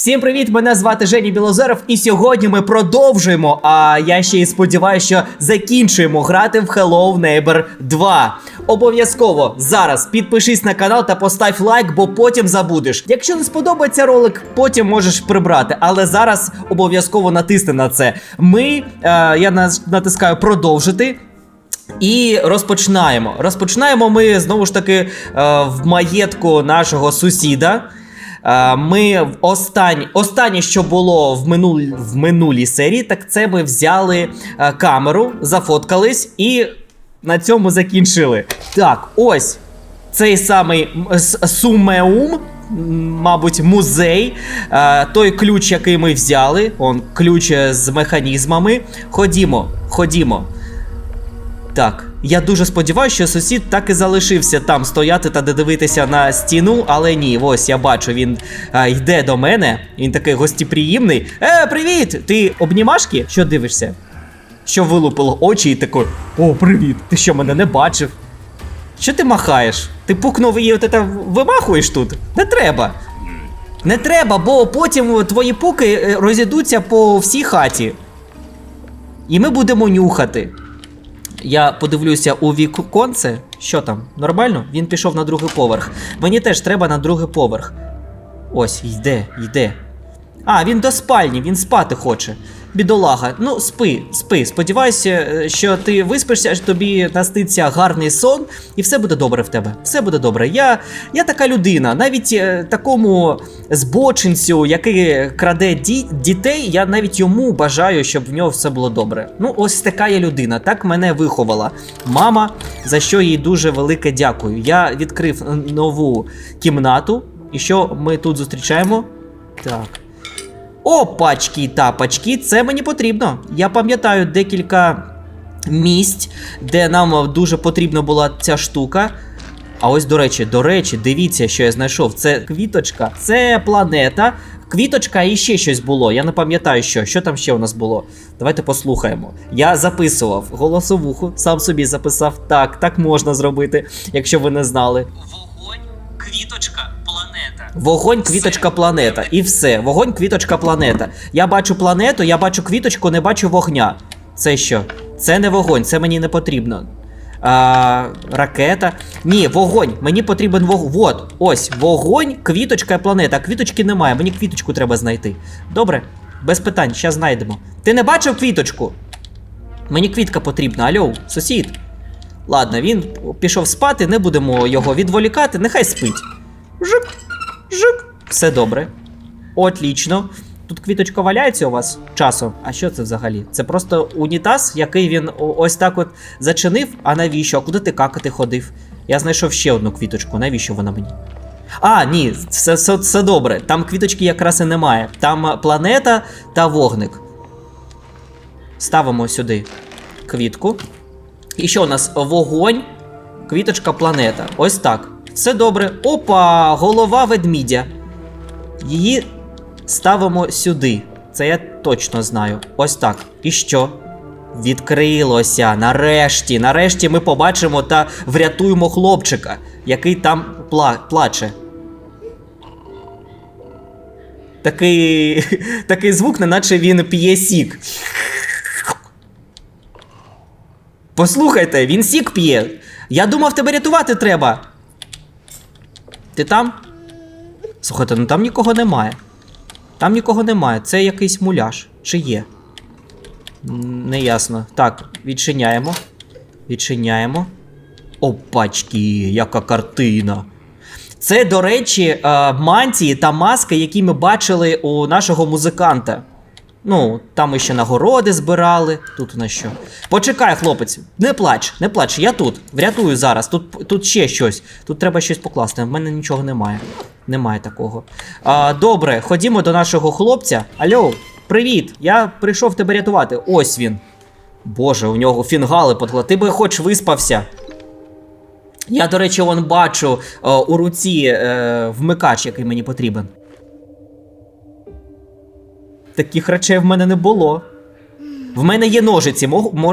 Всім привіт! Мене звати Жені Білозеров, і сьогодні ми продовжуємо. А я ще й сподіваюся, що закінчуємо грати в Hello Neighbor 2. Обов'язково зараз підпишись на канал та постав лайк, бо потім забудеш. Якщо не сподобається ролик, потім можеш прибрати. Але зараз обов'язково натисни на це. Ми е, я натискаю продовжити. І розпочинаємо. Розпочинаємо ми знову ж таки е, в маєтку нашого сусіда. Ми в останні, останнє, що було в, минул, в минулій серії, так це ми взяли камеру, зафоткались і на цьому закінчили. Так, ось цей самий Сумеум, мабуть, музей. Той ключ, який ми взяли, он ключ е, з механізмами. Ходімо, ходімо. Так, я дуже сподіваюся, що сусід так і залишився там стояти та дивитися на стіну, але ні, ось я бачу, він а, йде до мене. Він такий гостєприємний. Е, привіт! Ти обнімашки? Що дивишся? Що вилупило очі і такий, о, привіт! Ти що мене не бачив? Що ти махаєш? Ти пукнув і от це вимахуєш тут? Не треба. Не треба, бо потім твої пуки е, розійдуться по всій хаті. І ми будемо нюхати. Я подивлюся у віконце. Що там? Нормально? Він пішов на другий поверх. Мені теж треба на другий поверх. Ось, йде, йде. А, він до спальні, він спати хоче. Бідолага, ну спи, спи. Сподіваюся, е, що ти виспишся, що тобі наститься гарний сон, і все буде добре в тебе. Все буде добре. Я, я така людина, навіть е, такому збочинцю, який краде ді, дітей, я навіть йому бажаю, щоб в нього все було добре. Ну, ось така я людина, так мене виховала мама, за що їй дуже велике дякую. Я відкрив нову кімнату, і що ми тут зустрічаємо? Так. Опачки тапочки, це мені потрібно. Я пам'ятаю декілька місць, де нам дуже потрібна була ця штука. А ось, до речі, до речі, дивіться, що я знайшов. Це квіточка, це планета. Квіточка і ще щось було. Я не пам'ятаю, що. Що там ще у нас було. Давайте послухаємо. Я записував голосовуху, сам собі записав. Так, так можна зробити, якщо ви не знали. Вогонь, квіточка. Вогонь, квіточка, планета. І все. Вогонь, квіточка, планета. Я бачу планету, я бачу квіточку, не бачу вогня. Це що? Це не вогонь, це мені не потрібно. А, ракета. Ні, вогонь. Мені потрібен вогонь. Вот, ось, вогонь, квіточка і планета. А квіточки немає. Мені квіточку треба знайти. Добре? Без питань, зараз знайдемо. Ти не бачив квіточку? Мені квітка потрібна. Алло, сусід. Ладно, він пішов спати, не будемо його відволікати, нехай спить. Жик, жик. Все добре. Отлічно. Тут квіточка валяється у вас часом. А що це взагалі? Це просто унітаз, який він ось так от зачинив. А навіщо? А куди ти какати ходив? Я знайшов ще одну квіточку. Навіщо вона мені? А, ні, все, все, все добре. Там квіточки якраз і немає. Там планета та вогник. Ставимо сюди квітку. І що у нас? Вогонь, квіточка, планета. Ось так. Все добре. Опа, голова ведмідя. Її ставимо сюди. Це я точно знаю. Ось так. І що? Відкрилося. Нарешті. Нарешті ми побачимо та врятуємо хлопчика, який там пла- плаче. Такий, такий звук, неначе він п'є сік. Послухайте, він сік п'є. Я думав, тебе рятувати треба. Ти там? Слухайте, ну там нікого немає. Там нікого немає. Це якийсь муляж. Чи є? Неясно. Так, відчиняємо. Відчиняємо. Опачки, яка картина. Це, до речі, е, мантії та маски, які ми бачили у нашого музиканта. Ну, там ми ще нагороди збирали. Тут у нас що. Почекай, хлопець, не плач, не плач, я тут. Врятую зараз. Тут, тут ще щось. Тут треба щось покласти. В мене нічого немає. Немає такого. А, добре, ходімо до нашого хлопця. Алло, привіт! Я прийшов тебе рятувати. Ось він. Боже, у нього фінгали подгла. Ти би хоч виспався. Я, до речі, вон бачу е, у руці е, вмикач, який мені потрібен. Таких речей в мене не було. В мене є ножиці.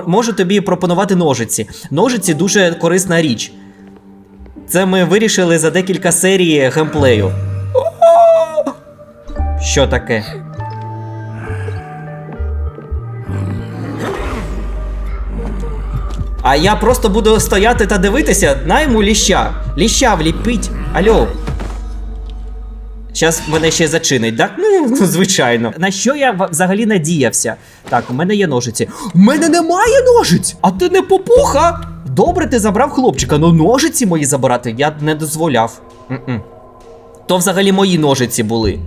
Можу тобі пропонувати ножиці. Ножиці дуже корисна річ. Це ми вирішили за декілька серій геймплею. Що таке? А я просто буду стояти та дивитися, найму ліща. Ліща вліпить. Алло. Зараз мене ще зачинить, так? Ну, ну, звичайно. На що я взагалі надіявся? Так, у мене є ножиці. У мене немає ножиць! А ти не попуха! Добре, ти забрав хлопчика, ну ножиці мої забирати я не дозволяв. М-м. То взагалі мої ножиці були.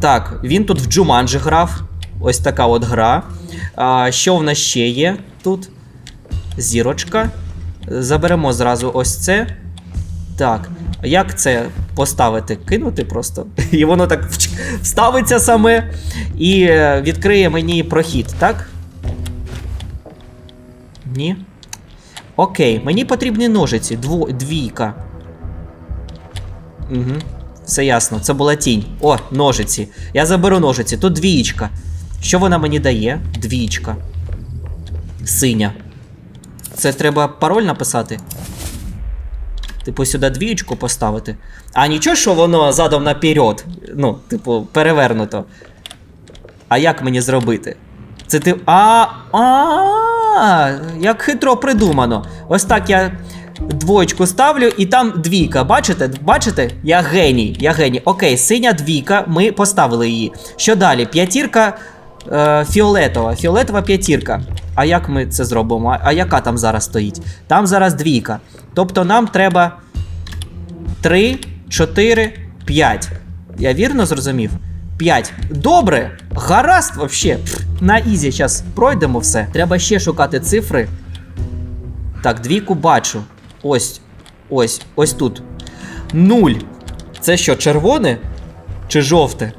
Так, він тут в Джуманджі грав. Ось така от гра. А, що в нас ще є тут? Зірочка. Заберемо зразу ось це. Так. Як це поставити? Кинути просто. І воно так вставиться саме і е, відкриє мені прохід, так? Ні. Окей, мені потрібні ножиці. Дво, двійка. Угу. Все ясно, це була тінь. О, ножиці. Я заберу ножиці. Тут двієчка. Що вона мені дає? Двічка. Синя. Це треба пароль написати? Типу, сюди двієчку поставити. А нічого, що воно задом наперед. Ну, типу, перевернуто. А як мені зробити? Це ти. А. А. Як хитро придумано. Ось так я двоєчку ставлю, і там двійка. Бачите? Бачите? Я геній. Я геній. Окей, синя двійка, ми поставили її. Що далі? П'ятірка е, фіолетова. Фіолетова п'ятірка. А як ми це зробимо? А- А яка там зараз стоїть? Там зараз двійка. Тобто нам треба 3, 4, 5. Я вірно зрозумів? 5. Добре. Гаразд вообще. На ізі зараз пройдемо все. Треба ще шукати цифри. Так, двійку бачу. Ось. Ось, ось тут. Нуль. Це що, червоне? Чи жовте?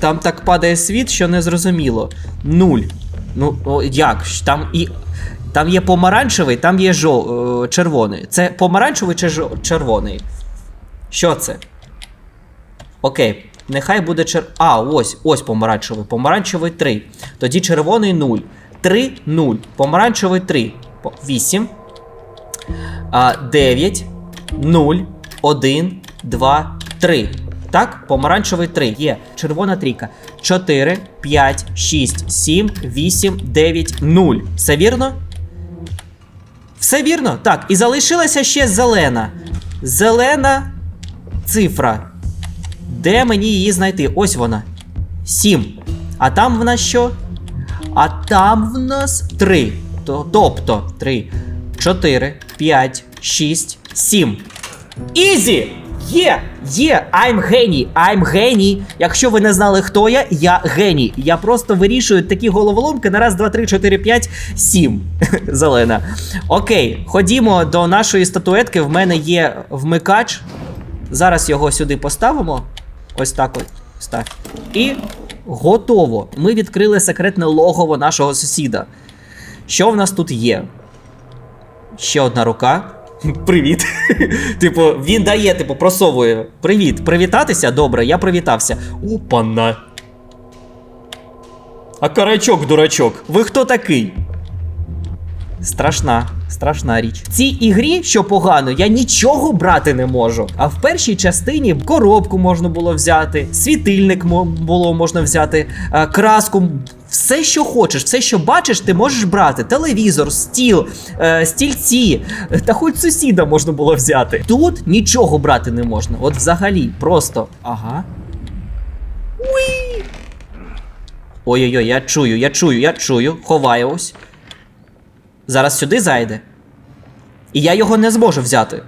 Там так падає світ, що не зрозуміло. Нуль. Ну, о, як? Там і. Там є помаранчевий, там є жо... е, червоний. Це помаранчевий чи жо... червоний? Що це? Окей, нехай буде чер. А, ось, ось помаранчевий. Помаранчевий 3. Тоді червоний 0. 3, 0. Помаранчевий 3. 8. А, 9, 0, 1, 2, 3. Так, помаранчевий 3. Є. Червона трійка. 4, 5, 6, 7, 8, 9, 0. Все вірно? Все вірно? Так, і залишилася ще зелена. Зелена цифра. Де мені її знайти? Ось вона. 7. А там в нас що? А там в нас 3. Тобто 3, 4, 5, 6, 7. Ізі! Є! Є! I'm геній! I'm геній! Якщо ви не знали, хто я, я геній. Я просто вирішую такі головоломки на раз, два, три, чотири, п'ять, сім. Зелена. Окей, ходімо до нашої статуетки. В мене є вмикач. Зараз його сюди поставимо. Ось так от. Став. І готово. Ми відкрили секретне логово нашого сусіда. Що в нас тут є? Ще одна рука. Привіт. типу, він дає, типу, просовує. Привіт. Привітатися? Добре, я привітався. Опана. А карачок, дурачок. Ви хто такий? Страшна, страшна річ. В цій ігрі, що погано, я нічого брати не можу. А в першій частині коробку можна було взяти, світильник було можна взяти, е, краску. Все, що хочеш, все, що бачиш, ти можеш брати. Телевізор, стіл, е, стільці, е, та хоч сусіда можна було взяти. Тут нічого брати не можна. От взагалі, просто. Ага. Уї! Ой-ой-ой, я чую, я чую, я чую. Ховаюсь. Зараз сюди зайде. І я його не зможу взяти.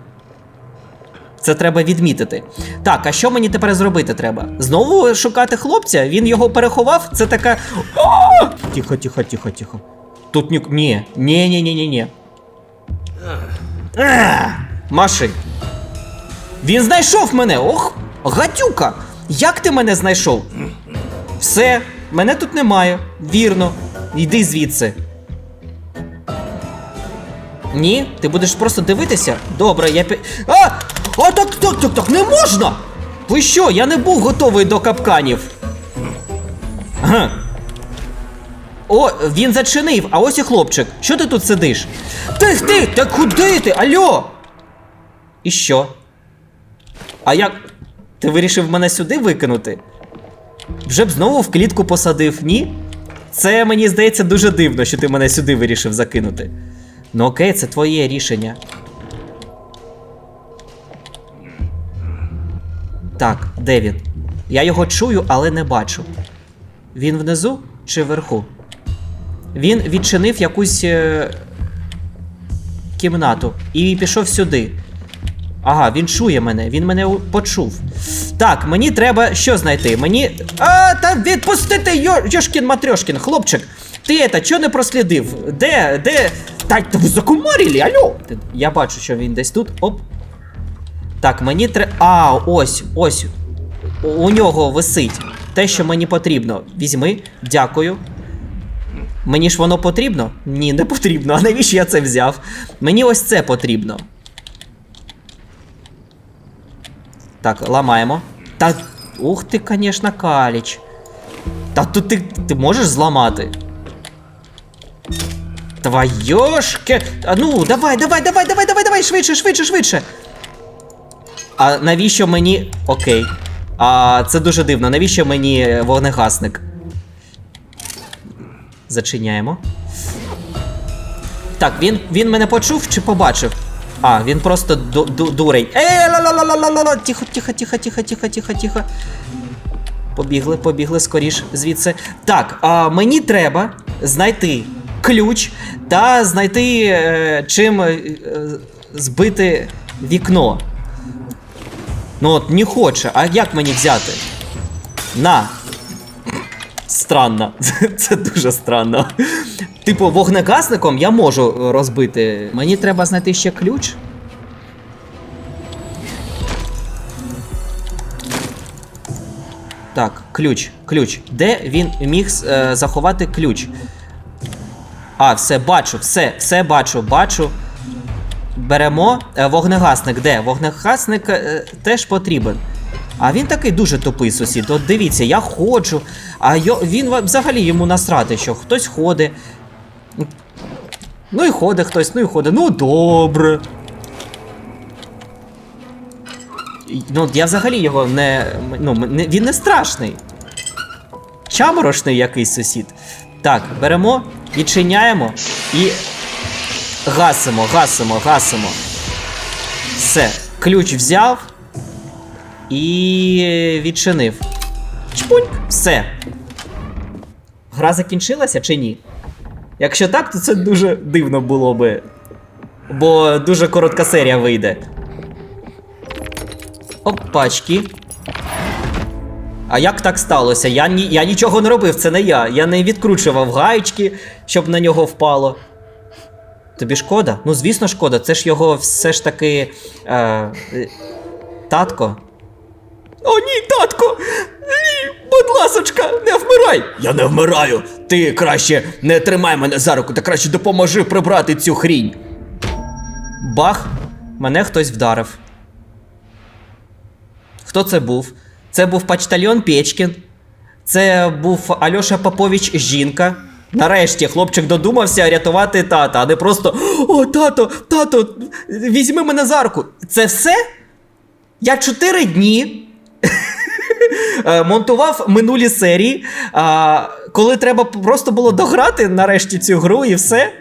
Це треба відмітити. Так, а що мені тепер зробити треба? Знову шукати хлопця? Він його переховав? Це така. Тихо, тихо, тихо, тихо. Тут ні. Ні, ні, ні, ні, ні, ні. Маши. Він знайшов мене! Ох, гатюка! Як ти мене знайшов? Все, мене тут немає. Вірно. Йди звідси. Ні, ти будеш просто дивитися? Добре, я пі. А! А так, так, так, так, не можна! Ви що? Я не був готовий до капканів. О, він зачинив, а ось і хлопчик. Що ти тут сидиш? Ти ти, та куди ти? Алло? І що? А як. Ти вирішив мене сюди викинути? Вже б знову в клітку посадив, ні? Це мені здається дуже дивно, що ти мене сюди вирішив закинути. Ну окей, це твоє рішення. Так, де він? Я його чую, але не бачу. Він внизу чи вверху? Він відчинив якусь е... кімнату і пішов сюди. Ага, він чує мене, він мене почув. Так, мені треба що знайти? Мені. А, та відпустити Йошкін Матрьошкін, хлопчик. Ти это, чого не прослідив? Де, де? Та ви закумарили, алло! Я бачу, що він десь тут. Оп. Так, мені треба. А, ось, ось. У- У нього висить те, що мені потрібно. Візьми, дякую. Мені ж воно потрібно? Ні, не потрібно. А навіщо я це взяв? Мені ось це потрібно. Так, ламаємо. Та. Ух ти, конечно, каліч. Та тут ти, ти можеш зламати? Твоєшки. А ну, давай, давай, давай, давай, давай, давай, швидше, швидше, швидше. А навіщо мені. Окей. А це дуже дивно. Навіщо мені вогнегасник? Зачиняємо. Так, він, він мене почув чи побачив? А, він просто ду, ду, дурень. Е, ла ла ла ла ла ла ла Тихо, тихо, тихо, тихо, тихо, тихо, тихо. Побігли, побігли скоріш звідси. Так, а мені треба знайти ключ та знайти е, чим е, збити вікно. Ну от не хоче. А як мені взяти? На. Странно. Це дуже странно. Типу, вогнегасником я можу розбити. Мені треба знайти ще ключ. Так, ключ, ключ. Де він міг е, заховати ключ? А, все, бачу, все, все бачу, бачу. Беремо е, вогнегасник. Де? Вогнегасник е, теж потрібен. А він такий дуже тупий сусід. От дивіться, я ходжу, а йо, він взагалі йому насрати, що хтось ходить. Ну і ходить хтось, ну і ходить. Ну добре. Ну, я взагалі його не. Ну, не, він не страшний. Чаморошний якийсь сусід. Так, беремо, відчиняємо і. Гасимо, гасимо, гасимо. Все, ключ взяв і відчинив. Чпуньк, все. Гра закінчилася чи ні? Якщо так, то це дуже дивно було би. Бо дуже коротка серія вийде. Опачки. А як так сталося? Я, ні, я нічого не робив, це не я. Я не відкручував гаючки, щоб на нього впало. Тобі шкода? Ну, звісно, шкода. Це ж його все ж таки. Е, татко. О, ні, татко! Ні, будь ласочка, не вмирай! Я не вмираю! Ти краще не тримай мене за руку, ти краще допоможи прибрати цю хрінь. Бах! Мене хтось вдарив. Хто це був? Це був почтальон Печкін. Це був Альоша Попович жінка. Нарешті хлопчик додумався рятувати тата, а не просто О, тато, тато, візьми мене за руку. Це все? Я чотири дні е, монтував минулі серії, коли треба просто було дограти нарешті цю гру і все.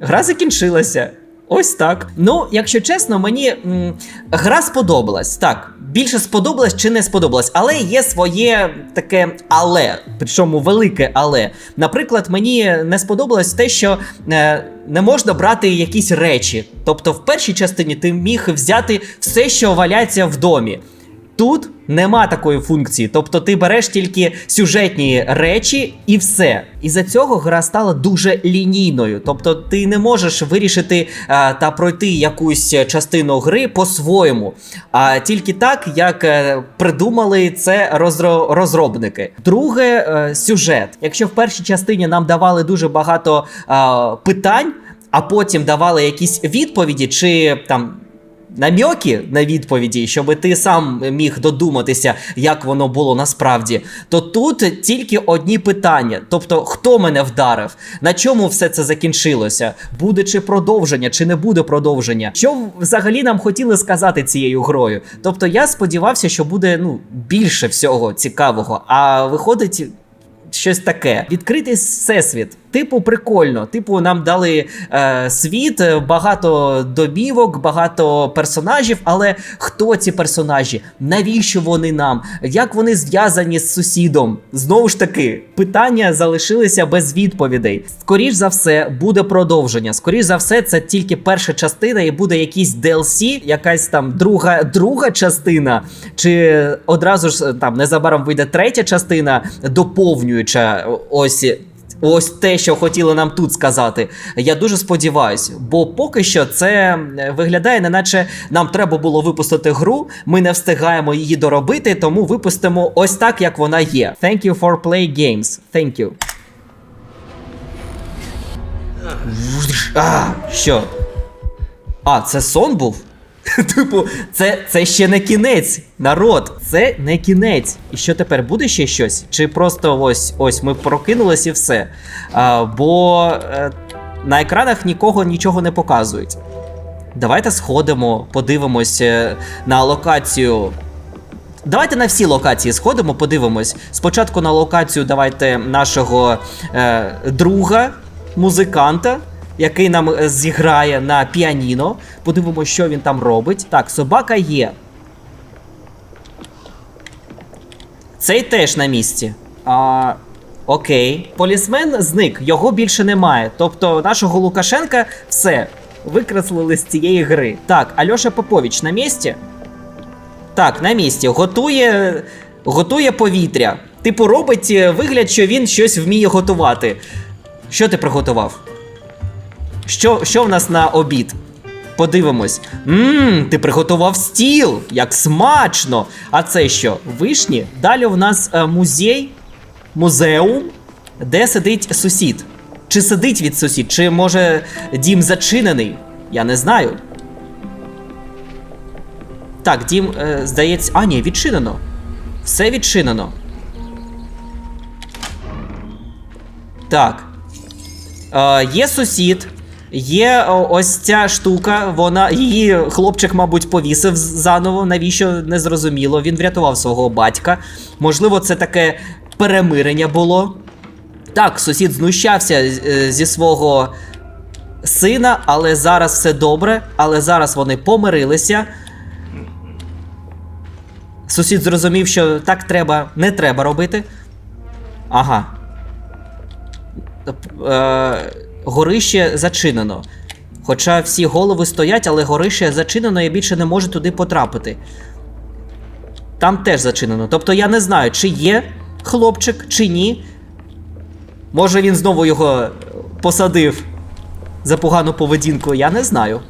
Гра закінчилася. Ось так. Ну, якщо чесно, мені м, гра сподобалась. Так, більше сподобалась чи не сподобалась, але є своє таке але, причому велике але. Наприклад, мені не сподобалось те, що е, не можна брати якісь речі. Тобто, в першій частині ти міг взяти все, що валяється в домі. Тут нема такої функції, тобто ти береш тільки сюжетні речі і все. І за цього гра стала дуже лінійною. Тобто ти не можеш вирішити е, та пройти якусь частину гри по-своєму, а тільки так, як е, придумали це розро- розробники. Друге, е, сюжет. Якщо в першій частині нам давали дуже багато е, питань, а потім давали якісь відповіді, чи там намьоки на відповіді, щоб ти сам міг додуматися, як воно було насправді, то тут тільки одні питання: тобто, хто мене вдарив, на чому все це закінчилося, буде чи продовження, чи не буде продовження. Що взагалі нам хотіли сказати цією грою? Тобто, я сподівався, що буде ну більше всього цікавого, а виходить. Щось таке. Відкритий всесвіт. Типу, прикольно. Типу, нам дали е, світ, е, багато домівок, багато персонажів. Але хто ці персонажі? Навіщо вони нам? Як вони зв'язані з сусідом? Знову ж таки, питання залишилися без відповідей. Скоріш за все, буде продовження. Скоріш за все, це тільки перша частина, і буде якийсь DLC, якась там друга, друга частина, чи одразу ж там незабаром вийде третя частина, доповнююча ось. Ось те, що хотіли нам тут сказати. Я дуже сподіваюся, бо поки що це е, виглядає, неначе нам треба було випустити гру. Ми не встигаємо її доробити, тому випустимо ось так, як вона є. Thank you for play games. Thank you. А, що? А, це сон був? Типу, це, це ще не кінець, народ. Це не кінець. І що тепер буде ще щось? Чи просто ось ось ми прокинулись і все? А, бо е, на екранах нікого нічого не показують. Давайте сходимо, подивимось е, на локацію. Давайте на всі локації сходимо, подивимось. Спочатку на локацію давайте нашого е, друга, музиканта, який нам е, зіграє на піаніно. Подивимось, що він там робить. Так, собака є. Цей теж на місці. А, окей. Полісмен зник, його більше немає. Тобто нашого Лукашенка все. Викреслили з цієї гри. Так, Альоша Попович на місці? Так, на місці. Готує. Готує повітря. Типу, робить е, вигляд, що він щось вміє готувати. Що ти приготував? Що, що в нас на обід? Подивимось. Ммм, ти приготував стіл, як смачно. А це що? Вишні? Далі у нас е, музей, музеум, де сидить сусід. Чи сидить від сусід, чи може дім зачинений? Я не знаю. Так, дім, е, здається. А, ні, відчинено. Все відчинено. Так. Е, є сусід. Є ось ця штука, вона її хлопчик, мабуть, повісив заново. Навіщо не зрозуміло. Він врятував свого батька. Можливо, це таке перемирення було. Так, сусід знущався е, зі свого сина, але зараз все добре. Але зараз вони помирилися. Сусід зрозумів, що так треба, не треба робити. Ага. Е, горище зачинено. Хоча всі голови стоять, але горище зачинено і більше не може туди потрапити. Там теж зачинено. Тобто я не знаю, чи є хлопчик, чи ні. Може він знову його посадив за погану поведінку, я не знаю.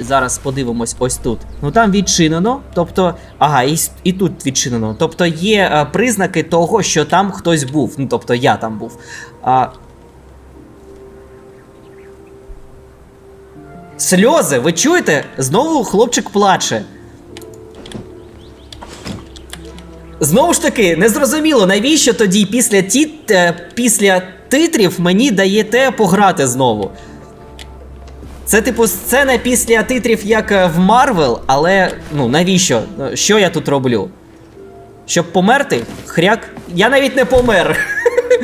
Зараз подивимось ось тут. Ну там відчинено, тобто, ага, і, і тут відчинено. Тобто є е, признаки того, що там хтось був. Ну, тобто я там був. А... Сльози, ви чуєте? Знову хлопчик плаче. Знову ж таки, незрозуміло, навіщо тоді після ті, е, після титрів мені даєте пограти знову. Це, типу, сцена після титрів, як е, в Марвел, але ну навіщо? Ну, Що я тут роблю? Щоб померти? Хряк? Я навіть не помер.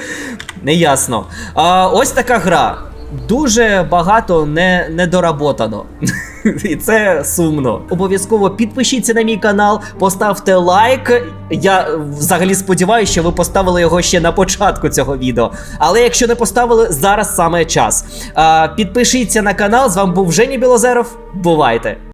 Неясно. А, ось така гра. Дуже багато не, недоработано. І це сумно. Обов'язково підпишіться на мій канал, поставте лайк. Я взагалі сподіваюся, що ви поставили його ще на початку цього відео. Але якщо не поставили, зараз саме час. Підпишіться на канал. З вами був Жені Білозеров. Бувайте!